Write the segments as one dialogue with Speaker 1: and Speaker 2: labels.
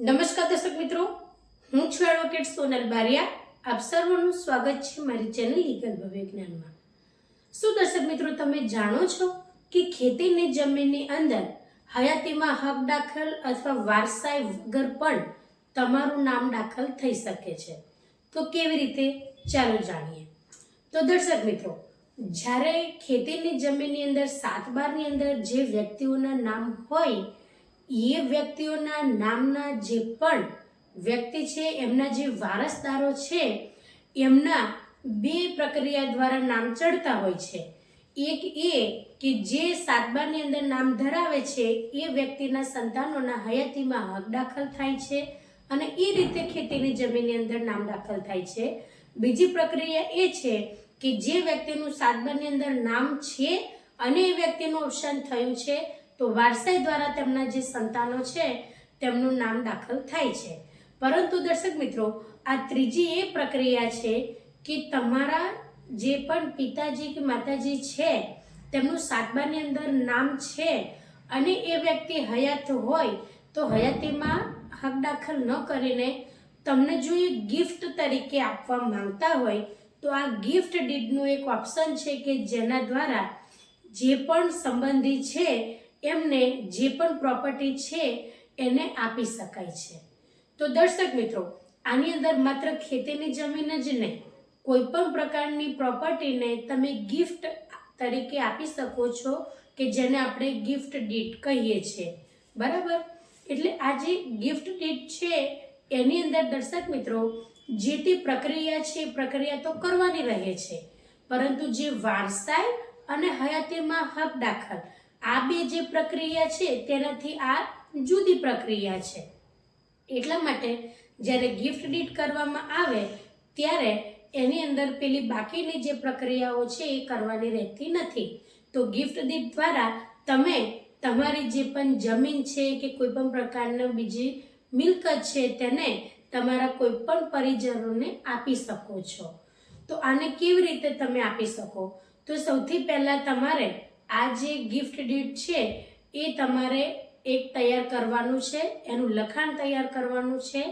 Speaker 1: નમસ્કાર દર્શક મિત્રો, હું છું એડવોકેટ સોનલ બારિયા. આપ સર્વનું સ્વાગત છે મારી ચેનલ લીગલ ભવ્ય જ્ઞાનમાં. શું દર્શક મિત્રો, તમે જાણો છો કે ખેતીની જમીનની અંદર હયાતીમાં હક દાખલ અથવા વારસાઈ વગર પણ તમારું નામ દાખલ થઈ શકે છે? તો કેવી રીતે? ચાલો જાણીએ. તો દર્શક મિત્રો, જ્યારે ખેતીની જમીનની અંદર સાત બારની અંદર જે વ્યક્તિઓના નામ હોય એ વ્યક્તિઓના નામના જે પણ વ્યક્તિ છે, એમના જે વારસદારો છે, એમના બે પ્રક્રિયા દ્વારા નામ ચડતા હોય છે. એક એ કે જે સાતબારની અંદર નામ ધરાવે છે, એ વ્યક્તિના સંતાનોના હયાતીમાં હક દાખલ થાય છે અને એ રીતે ખેતીની જમીનની અંદર નામ દાખલ થાય છે. બીજી પ્રક્રિયા એ છે કે જે વ્યક્તિનું સાતબારની અંદર નામ છે અને એ વ્યક્તિનું અવસાન થયું છે તો વારસાઈ દ્વારા તેમના જે સંતાનો છે, તેમનું નામ દાખલ થાય છે. પરંતુ દર્શક મિત્રો, આ ત્રીજી એ પ્રક્રિયા છે કે તમારા જે પણ પિતાજી કે માતાજી છે, તેમનું સાતબાની અંદર નામ છે અને એ વ્યક્તિ હયાત હોય, તો હયાતીમાં હક દાખલ ન કરીને તમને જો એ ગિફ્ટ તરીકે આપવા માંગતા હોય, તો આ ગિફ્ટ ડીડનું એક ઓપ્શન છે કે જેના દ્વારા જે પણ સંબંધી છે એમને જે પણ પ્રોપર્ટી છે એને આપી શકાય છે. તો દર્શક મિત્રો, આની અંદર માત્ર ખેતીની જમીન જ નહીં, કોઈ પણ પ્રકારની પ્રોપર્ટીને તમે ગિફ્ટ તરીકે આપી શકો છો કે જેને આપણે ગિફ્ટ ડીટ કહીએ છીએ. બરાબર? એટલે આ જે ગિફ્ટ ડીટ છે, એની અંદર દર્શક મિત્રો, જે તે પ્રક્રિયા છે, એ પ્રક્રિયા તો કરવાની રહે છે. પરંતુ જે વારસાઈ અને હયાતીમાં હક દાખલ આ બે જે પ્રક્રિયા છે, તેનાથી આ જુદી પ્રક્રિયા છે. એટલા માટે જ્યારે ગિફ્ટ ડીટ કરવામાં આવે, ત્યારે એની અંદર પેલી બાકીની જે પ્રક્રિયાઓ છે, એ કરવાની રહેતી નથી. તો ગિફ્ટ દીટ દ્વારા તમે તમારી જે પણ જમીન છે કે કોઈ પણ પ્રકારની બીજી મિલકત છે, તેને તમારા કોઈ પણ પરિજનોને આપી શકો છો. તો આને કેવી રીતે તમે આપી શકો? તો સૌથી પહેલાં તમારે આ જે ગિફ્ટ ડીડ છે, એ તમારે એક તૈયાર કરવાનું છે, એનું લખાણ તૈયાર કરવાનું છે.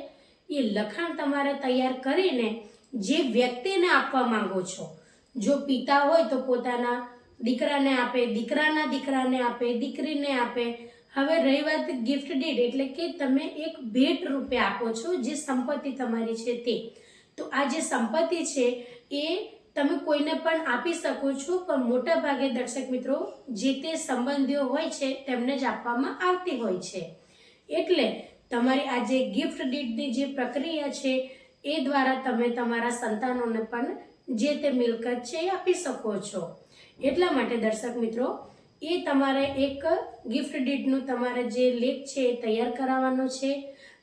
Speaker 1: એ લખાણ તમારે તૈયાર કરીને જે વ્યક્તિને આપવા માંગો છો, જો પિતા હોય તો પોતાના દીકરાને આપે, દીકરાના દીકરાને આપે, દીકરીને આપે. હવે રહી વાત ગિફ્ટ ડીડ એટલે કે તમે એક ભેટ રૂપે આપો છો, જે સંપત્તિ તમારી છે તે. તો આ જે સંપત્તિ છે, એ તમે કોઈને પણ આપી શકો છો, પણ મોટા ભાગે દર્શક મિત્રો, જે તે સંબંધીઓ હોય છે, તેમને જ આપવામાં આવતી હોય છે. એટલે તમારી આ જે ગિફ્ટ ડીડની જે પ્રક્રિયા છે, એ દ્વારા તમે તમારા સંતાનોને પણ જે તે મિલકત છે, એ આપી શકો છો. એટલા માટે દર્શક મિત્રો, એ તમારે એક ગિફ્ટ ડીડનું તમારે જે લેખ છે, એ તૈયાર કરાવવાનો છે,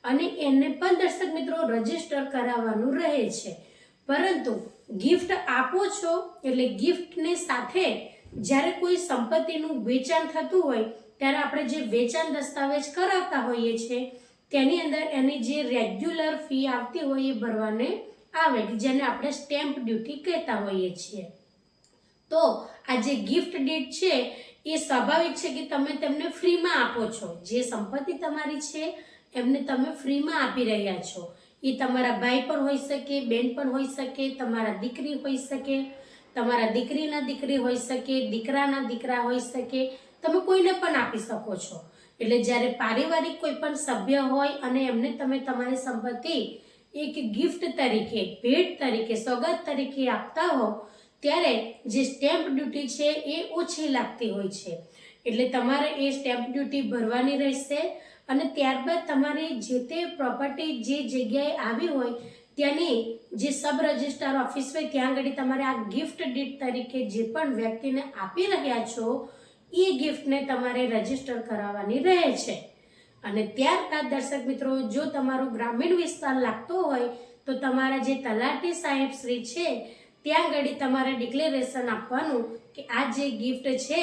Speaker 1: અને એને પણ દર્શક મિત્રો રજિસ્ટર કરાવવાનું રહે છે. પરંતુ ગિફ્ટ આપો છો એટલે ગિફ્ટની સાથે જ્યારે કોઈ સંપત્તિનું વેચાણ થતું હોય, ત્યારે આપણે જે વેચાણ દસ્તાવેજ કરાવતા હોઈએ છીએ, તેની અંદર એની જે રેગ્યુલર ફી આવતી હોય એ ભરવાને આવે જેને આપણે સ્ટેમ્પ ડ્યુટી કહેતા હોઈએ છીએ. તો આ જે ગિફ્ટ ડેટ છે, એ સ્વાભાવિક છે કે તમે તેમને ફ્રીમાં આપો છો. જે સંપત્તિ તમારી છે, એમને તમે ફ્રીમાં આપી રહ્યા છો. એ તમારા ભાઈ પણ હોઈ શકે, બેન પણ હોઈ શકે, તમારા દીકરી હોઈ શકે, તમારા દીકરીના દીકરી હોઈ શકે, દીકરાના દીકરા હોઈ શકે, તમે કોઈને પણ આપી શકો છો. એટલે જ્યારે પારિવારિક કોઈ પણ સભ્ય હોય અને એમને તમે તમારી સંપત્તિ એક ગિફ્ટ તરીકે, ભેટ તરીકે, સોગાદ તરીકે આપતા હો, ત્યારે જે સ્ટેમ્પ ડ્યુટી છે એ ઓછી લાગતી હોય છે. એટલે તમારે એ સ્ટેમ્પ ડ્યુટી ભરવાની રહેશે અને ત્યારબાદ તમારી જે તે પ્રોપર્ટી જે જગ્યાએ આવી હોય, ત્યાંની જે સબ રજિસ્ટ્રાર ઓફિસ હોય, ત્યાં આગળ તમારે આ ગિફ્ટ ડીટ તરીકે જે પણ વ્યક્તિને આપી રહ્યા છો, એ ગિફ્ટને તમારે રજિસ્ટર કરાવવાની રહે છે. અને ત્યારબાદ દર્શક મિત્રો, જો તમારો ગ્રામીણ વિસ્તાર લાગતો હોય, તો તમારા જે તલાટી સાહેબ શ્રી છે, ત્યાં આગળ તમારે ડિક્લેરેશન આપવાનું કે આ જે ગિફ્ટ છે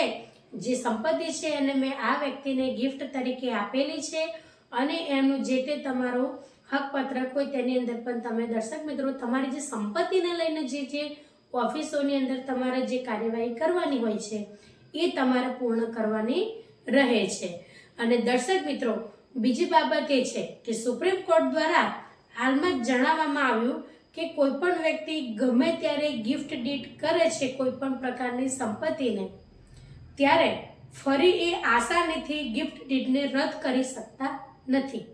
Speaker 1: જે સંપત્તિ છે એને મેં આ વ્યક્તિને ગિફ્ટ તરીકે આપેલી છે અને એનું જે તે તમારું હકપત્રક હોય તેની અંદર પણ તમે દર્શક મિત્રો, તમારી જે સંપત્તિને લઈને જે જે ઓફિસોની અંદર તમારે જે કાર્યવાહી કરવાની હોય છે, એ તમારે પૂર્ણ કરવાની રહે છે. અને દર્શક મિત્રો, બીજી બાબત એ છે કે સુપ્રીમ કોર્ટ દ્વારા હાલમાં જ જણાવવામાં આવ્યું કે કોઈ પણ વ્યક્તિ ગમે ત્યારે ગિફ્ટ ડીટ કરે છે કોઈ પણ પ્રકારની સંપત્તિને. ત્યારે ફરી એ આસાનીથી ગિફ્ટ ડીડને રદ કરી શકતા નથી.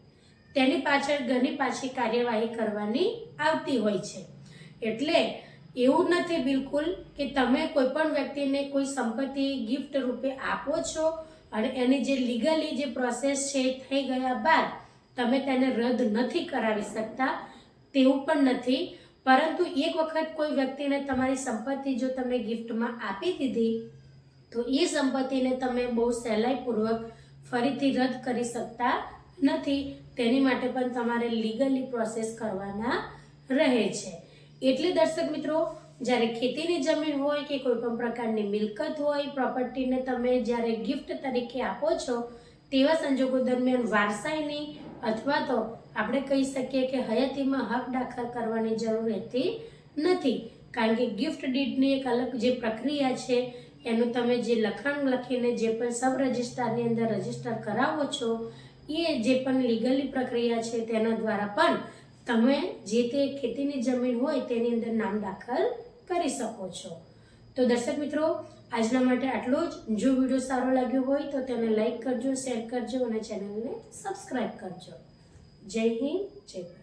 Speaker 1: તેની પાછળ ઘણી પાછી કાર્યવાહી કરવાની આવતી હોય છે. એટલે એવું નથી બિલકુલ કે તમે કોઈ પણ વ્યક્તિને કોઈ સંપત્તિ ગિફ્ટ રૂપે આપો છો અને એની જે લીગલી જે પ્રોસેસ છે થઈ ગયા બાદ તમે તેને રદ નથી કરાવી શકતા તેવું પણ નથી. પરંતુ એક વખત કોઈ વ્યક્તિને તમારી સંપત્તિ જો તમે ગિફ્ટમાં આપી દીધી તો એ સંપત્તિને તમે બહુ સહેલાઈપૂર્વક ફરીથી રદ કરી શકતા નથી. તેની માટે પણ તમારે લીગલી પ્રોસેસ કરવાના રહે છે. એટલે દર્શક મિત્રો, જ્યારે ખેતીની જમીન હોય કે કોઈ પણ પ્રકારની મિલકત હોય પ્રોપર્ટીને તમે જ્યારે ગિફ્ટ તરીકે આપો છો, તેવા સંજોગો દરમિયાન વારસાઈની અથવા તો આપણે કહી શકીએ કે હયાતીમાં હક દાખલ કરવાની જરૂર રહેતી નથી. કારણ કે ગિફ્ટ ડીડની એક અલગ જે પ્રક્રિયા છે એનું તમે જે લખાણ લખીને જે પણ સબ રજિસ્ટ્રારની અંદર રજિસ્ટર કરાવો છો, એ જે પણ લીગલી પ્રક્રિયા છે તેના દ્વારા પણ તમે જે તે ખેતીની જમીન હોય તેની અંદર નામ દાખલ કરી શકો છો. તો દર્શક મિત્રો, આજના માટે આટલો જ. જો વીડિયો સારો લાગ્યો હોય તો તેને લાઈક કરજો, શેર કરજો અને ચેનલને સબસ્ક્રાઈબ કરજો. જય હિન્દ, જય ભારત.